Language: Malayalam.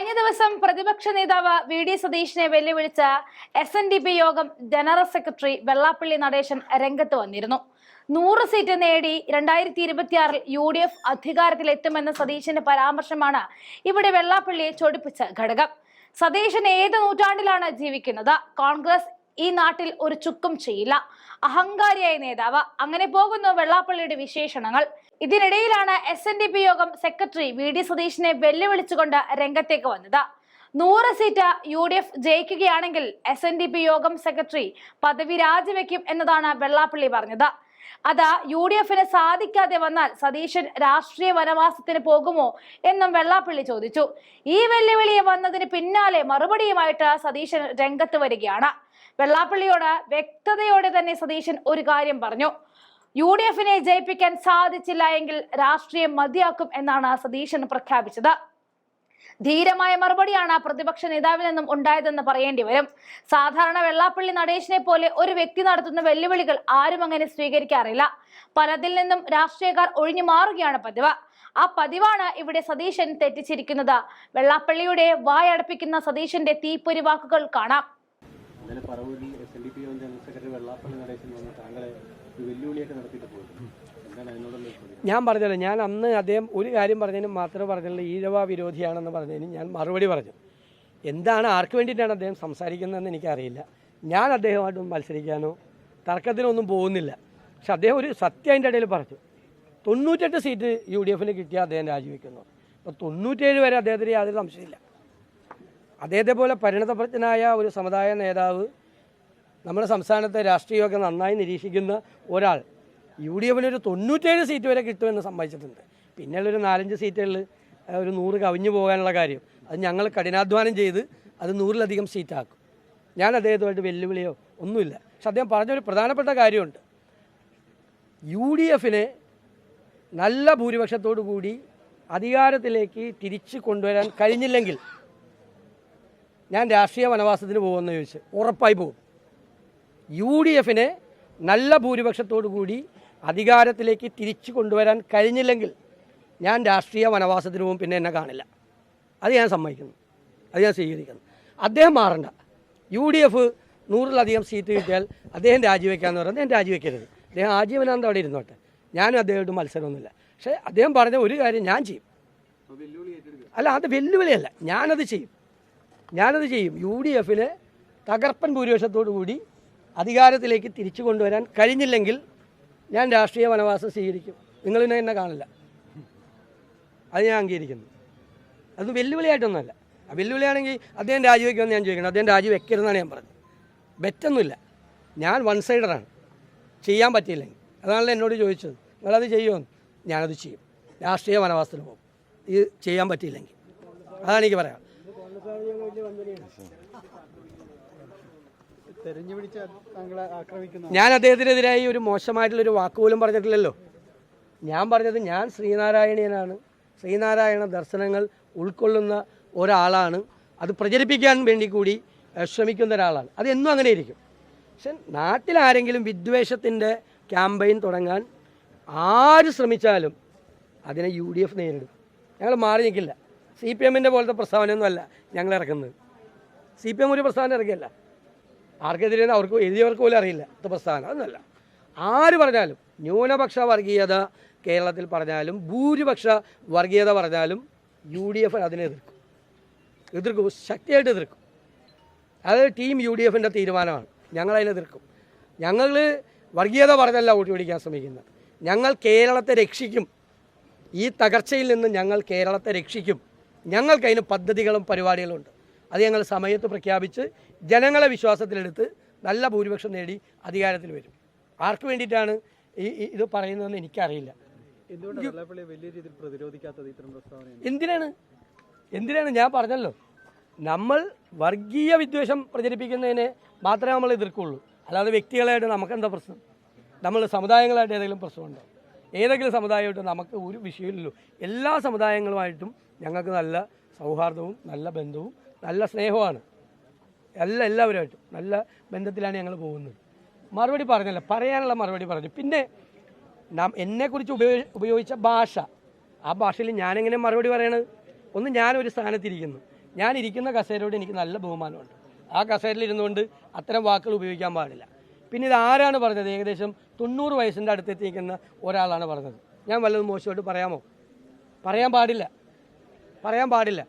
കഴിഞ്ഞ ദിവസം പ്രതിപക്ഷ നേതാവ് വി ഡി സതീഷിനെ വെല്ലുവിളിച്ച S N D P Yogam general secretary Vellappally Natesan രംഗത്ത് വന്നിരുന്നു. നൂറ് സീറ്റ് നേടി രണ്ടായിരത്തി ഇരുപത്തിയാറിൽ യു ഡി എഫ് അധികാരത്തിലെത്തുമെന്ന സതീശന്റെ പരാമർശമാണ് ഇവിടെ വെള്ളാപ്പള്ളിയെ ചൊടിപ്പിച്ച ഘടകം. സതീശൻ ഏത് നൂറ്റാണ്ടിലാണ് ജീവിക്കുന്നത്? കോൺഗ്രസ് ഈ നാട്ടിൽ ഒരു ചുക്കും ചെയ്യില്ല. അഹങ്കാരിയായ നേതാവ്. അങ്ങനെ പോകുന്നു വെള്ളാപ്പള്ളിയുടെ വിശേഷണങ്ങൾ. ഇതിനിടയിലാണ് S N D P Yogam secretary V D സതീഷിനെ വെല്ലുവിളിച്ചുകൊണ്ട് രംഗത്തേക്ക് വന്നത്. നൂറ് seat U D F ജയിക്കുകയാണെങ്കിൽ S N D P Yogam secretary പദവി രാജിവെക്കും എന്നതാണ് വെള്ളാപ്പള്ളി പറഞ്ഞത്. അത് യു ഡി എഫിന് സാധിക്കാതെ വന്നാൽ സതീശൻ രാഷ്ട്രീയ വനവാസത്തിന് പോകുമോ എന്നും വെള്ളാപ്പള്ളി ചോദിച്ചു. ഈ വെല്ലുവിളി വന്നതിന് പിന്നാലെ മറുപടിയുമായിട്ട് സതീശൻ രംഗത്ത് വരികയാണ്. വെള്ളാപ്പള്ളിയോട് വ്യക്തതയോടെ തന്നെ സതീശൻ ഒരു കാര്യം പറഞ്ഞു. യു ഡി എഫിനെ ജയിപ്പിക്കാൻ സാധിച്ചില്ല എങ്കിൽ രാഷ്ട്രീയം മതിയാക്കും എന്നാണ് സതീശൻ പ്രഖ്യാപിച്ചത്. ധീരമായ മറുപടിയാണ് പ്രതിപക്ഷ നേതാവിൽ നിന്നും ഉണ്ടായതെന്ന് പറയേണ്ടി വരും. സാധാരണ വെള്ളാപ്പള്ളി നടേശിനെ പോലെ ഒരു വ്യക്തി നടത്തുന്ന വെല്ലുവിളികൾ ആരും അങ്ങനെ സ്വീകരിക്കാറില്ല. പലതിൽ നിന്നും രാഷ്ട്രീയക്കാർ ഒഴിഞ്ഞു മാറുകയാണ് പതിവ്. ആ പതിവാണ് ഇവിടെ സതീശൻ തെറ്റിച്ചിരിക്കുന്നത്. വെള്ളാപ്പള്ളിയുടെ വായടപ്പിക്കുന്ന സതീശന്റെ തീപ്പൊരി വാക്കുകൾ കാണാം. ഞാൻ പറഞ്ഞല്ലോ ഞാൻ അന്ന് അദ്ദേഹം ഒരു കാര്യം പറഞ്ഞതിനും മാത്രമേ പറഞ്ഞുള്ളൂ ഈഴവ വിരോധിയാണെന്ന് പറഞ്ഞതിന് ഞാൻ മറുപടി പറഞ്ഞു. എന്താണ് ആർക്ക് വേണ്ടിയിട്ടാണ് അദ്ദേഹം സംസാരിക്കുന്നതെന്ന് എനിക്കറിയില്ല. ഞാൻ അദ്ദേഹമായിട്ടൊന്നും മത്സരിക്കാനോ തർക്കത്തിനൊന്നും പോകുന്നില്ല. പക്ഷെ അദ്ദേഹം ഒരു സത്യം അതിന്റെ ഇടയിൽ പറഞ്ഞു. തൊണ്ണൂറ്റെട്ട് സീറ്റ് യു ഡി എഫിന് കിട്ടിയാൽ അദ്ദേഹം രാജിവെക്കുന്നു. അപ്പോൾ തൊണ്ണൂറ്റേഴ് വരെ അദ്ദേഹത്തിന് യാതൊരു സംശയമില്ല അദ്ദേഹത്തെ പോലെ പരിണതപ്രജ്ഞനായ ഒരു സമുദായ നേതാവ് നമ്മുടെ സംസ്ഥാനത്തെ രാഷ്ട്രീയമൊക്കെ നന്നായി നിരീക്ഷിക്കുന്ന ഒരാൾ യു ഡി എഫിന് ഒരു തൊണ്ണൂറ്റേഴ് സീറ്റ് വരെ കിട്ടുമെന്ന് സമ്മതിച്ചിട്ടുണ്ട്. പിന്നെയുള്ളൊരു നാലഞ്ച് സീറ്റുകളിൽ ഒരു നൂറ് കവിഞ്ഞു പോകാനുള്ള കാര്യം. അത് ഞങ്ങൾ കഠിനാധ്വാനം ചെയ്ത് അത് നൂറിലധികം സീറ്റാക്കും. ഞാൻ അദ്ദേഹത്തുമായിട്ട് വെല്ലുവിളിയോ ഒന്നുമില്ല. പക്ഷെ അദ്ദേഹം പറഞ്ഞൊരു പ്രധാനപ്പെട്ട കാര്യമുണ്ട്. യു ഡി എഫിനെ നല്ല ഭൂരിപക്ഷത്തോടു കൂടി അധികാരത്തിലേക്ക് തിരിച്ചു കൊണ്ടുവരാൻ കഴിഞ്ഞില്ലെങ്കിൽ ഞാൻ രാഷ്ട്രീയ വനവാസത്തിന് പോകുമെന്ന് ചോദിച്ച് ഉറപ്പായി പോകും. യു ഡി എഫിനെ നല്ല കൂടി അധികാരത്തിലേക്ക് തിരിച്ചു കൊണ്ടുവരാൻ കഴിഞ്ഞില്ലെങ്കിൽ ഞാൻ രാഷ്ട്രീയ വനവാസത്തിന് പോകും പിന്നെ എന്നെ കാണില്ല. അത് ഞാൻ സമ്മതിക്കുന്നു. അത് ഞാൻ സ്വീകരിക്കുന്നു. അദ്ദേഹം മാറണ്ട. യു ഡി എഫ് നൂറിലധികം സീറ്റ് കിട്ടിയാൽ അദ്ദേഹം രാജിവെക്കാന്ന് പറയുന്നത് ഞാൻ രാജിവെക്കരുത്. അദ്ദേഹം ആജീവനാന്ത അവിടെ ഇരുന്നോട്ടെ. ഞാനും അദ്ദേഹമായിട്ട് മത്സരമൊന്നുമില്ല. പക്ഷേ അദ്ദേഹം പറഞ്ഞ ഒരു കാര്യം ഞാൻ ചെയ്യും. അല്ല അത് വെല്ലുവിളിയല്ല. ഞാനത് ചെയ്യും. ഞാനത് ചെയ്യും. യു ഡി എഫിലെ തകർപ്പൻ ഭൂരിപക്ഷത്തോടു കൂടി അധികാരത്തിലേക്ക് തിരിച്ചു കൊണ്ടുവരാൻ കഴിഞ്ഞില്ലെങ്കിൽ ഞാൻ രാഷ്ട്രീയ വനവാസം സ്വീകരിക്കും. നിങ്ങളിനെ എന്നെ കാണില്ല. അത് ഞാൻ അംഗീകരിക്കുന്നു. അത് വെല്ലുവിളിയായിട്ടൊന്നുമല്ല. ആ വെല്ലുവിളിയാണെങ്കിൽ അദ്ദേഹം രാജിവെക്കുമെന്ന് ഞാൻ ചോദിക്കണം അദ്ദേഹം രാജിവെക്കരുതെന്നാണ് ഞാൻ പറഞ്ഞത്. ബെറ്റൊന്നുമില്ല. ഞാൻ വൺ സൈഡറാണ് ചെയ്യാൻ പറ്റിയില്ലെങ്കിൽ. അതാണല്ലോ എന്നോട് ചോദിച്ചത്. നിങ്ങളത് ചെയ്യുമെന്ന് ഞാനത് ചെയ്യും. രാഷ്ട്രീയ വനവാസത്തിന് പോകും. ഇത് ചെയ്യാൻ പറ്റിയില്ലെങ്കിൽ. അതാണ് എനിക്ക് പറയാം ഞാൻ അദ്ദേഹത്തിനെതിരായി ഒരു മോശമായിട്ടുള്ളൊരു വാക്കുപോലും പറഞ്ഞിട്ടില്ലല്ലോ. ഞാൻ പറഞ്ഞത് ഞാൻ ശ്രീനാരായണീയനാണ് ശ്രീനാരായണ ദർശനങ്ങൾ ഉൾക്കൊള്ളുന്ന ഒരാളാണ്. അത് പ്രചരിപ്പിക്കാൻ വേണ്ടി കൂടി ശ്രമിക്കുന്ന ഒരാളാണ്. അത് എന്നും അങ്ങനെ ഇരിക്കും പക്ഷെ നാട്ടിലാരെങ്കിലും വിദ്വേഷത്തിന്റെ ക്യാമ്പയിൻ തുടങ്ങാൻ ആര് ശ്രമിച്ചാലും അതിനെ യു ഡി എഫ് നേരിടും. ഞങ്ങൾ മാറി നിൽക്കില്ല. സി പി എമ്മിന്റെ പോലത്തെ പ്രസ്താവനയൊന്നുമല്ല ഞങ്ങൾ ഇറക്കുന്നത്. സി പി എം ഒരു പ്രസ്താവന ഇറക്കിയല്ല ആർക്കെതിരെയെന്ന് അവർക്ക് എഴുതിയവർക്ക് പോലും അറിയില്ല. ഇത് പ്രസ്ഥാനം എന്നല്ല ആര് പറഞ്ഞാലും ന്യൂനപക്ഷ വർഗീയത കേരളത്തിൽ പറഞ്ഞാലും ഭൂരിപക്ഷ വർഗീയത പറഞ്ഞാലും യു ഡി എഫ് അതിനെ എതിർക്കും. എതിർക്കും ശക്തിയായിട്ട് എതിർക്കും. അത് ടീം യു ഡി എഫിന്റെ തീരുമാനമാണ്. ഞങ്ങളതിനെ എതിർക്കും. ഞങ്ങൾ വർഗീയത പറഞ്ഞല്ല വോട്ട് പിടിക്കാൻ ശ്രമിക്കുന്നത്. ഞങ്ങൾ കേരളത്തെ രക്ഷിക്കും. ഈ തകർച്ചയിൽ നിന്ന് ഞങ്ങൾ കേരളത്തെ രക്ഷിക്കും. ഞങ്ങൾക്കതിന് പദ്ധതികളും പരിപാടികളും ഉണ്ട്. അത് ഞങ്ങൾ സമയത്ത് പ്രഖ്യാപിച്ച് ജനങ്ങളെ വിശ്വാസത്തിലെടുത്ത് നല്ല ഭൂരിപക്ഷം നേടി അധികാരത്തിൽ വരും. ആർക്ക് വേണ്ടിയിട്ടാണ് ഈ ഇത് പറയുന്നതെന്ന് എനിക്കറിയില്ല. എന്തിനാണ്? എന്തിനാണ്? ഞാൻ പറഞ്ഞല്ലോ. നമ്മൾ വർഗീയ വിദ്വേഷം പ്രചരിപ്പിക്കുന്നതിനെ മാത്രമേ നമ്മൾ എതിർക്കുള്ളൂ. അല്ലാതെ വ്യക്തികളായിട്ട് നമുക്കെന്താ പ്രശ്നം? നമ്മൾ സമുദായങ്ങളായിട്ട് ഏതെങ്കിലും പ്രശ്നമുണ്ടോ? ഏതെങ്കിലും സമുദായമായിട്ട് നമുക്ക് ഒരു വിഷയമില്ലല്ലോ. എല്ലാ സമുദായങ്ങളുമായിട്ടും ഞങ്ങൾക്ക് നല്ല സൗഹാർദ്ദവും നല്ല ബന്ധവും നല്ല സ്നേഹമാണ്. എല്ലാ എല്ലാവരുമായിട്ടും നല്ല ബന്ധത്തിലാണ് ഞങ്ങൾ പോകുന്നത്. മറുപടി പറഞ്ഞല്ലോ പറയാനുള്ള മറുപടി പറഞ്ഞു. പിന്നെ നാം എന്നെക്കുറിച്ച് ഉപയോഗി ഉപയോഗിച്ച ഭാഷ. ആ ഭാഷയിൽ ഞാനെങ്ങനെ മറുപടി പറയണത്? ഒന്ന് ഞാനൊരു സ്ഥാനത്തിരിക്കുന്നു. ഞാനിരിക്കുന്ന കസേരയോട് എനിക്ക് നല്ല ബഹുമാനമുണ്ട്. ആ കസേരയിലിരുന്നുകൊണ്ട് അത്തരം വാക്കുകൾ ഉപയോഗിക്കാൻ പാടില്ല. പിന്നെ ഇത് ആരാണ് പറഞ്ഞത്? ഏകദേശം തൊണ്ണൂറ് വയസ്സിന്റെ അടുത്തെത്തി നിൽക്കുന്ന ഒരാളാണ് പറഞ്ഞത്. ഞാൻ വല്ലതും മോശമായിട്ട് പറയാമോ? പറയാൻ പാടില്ല. പറയാൻ പാടില്ല.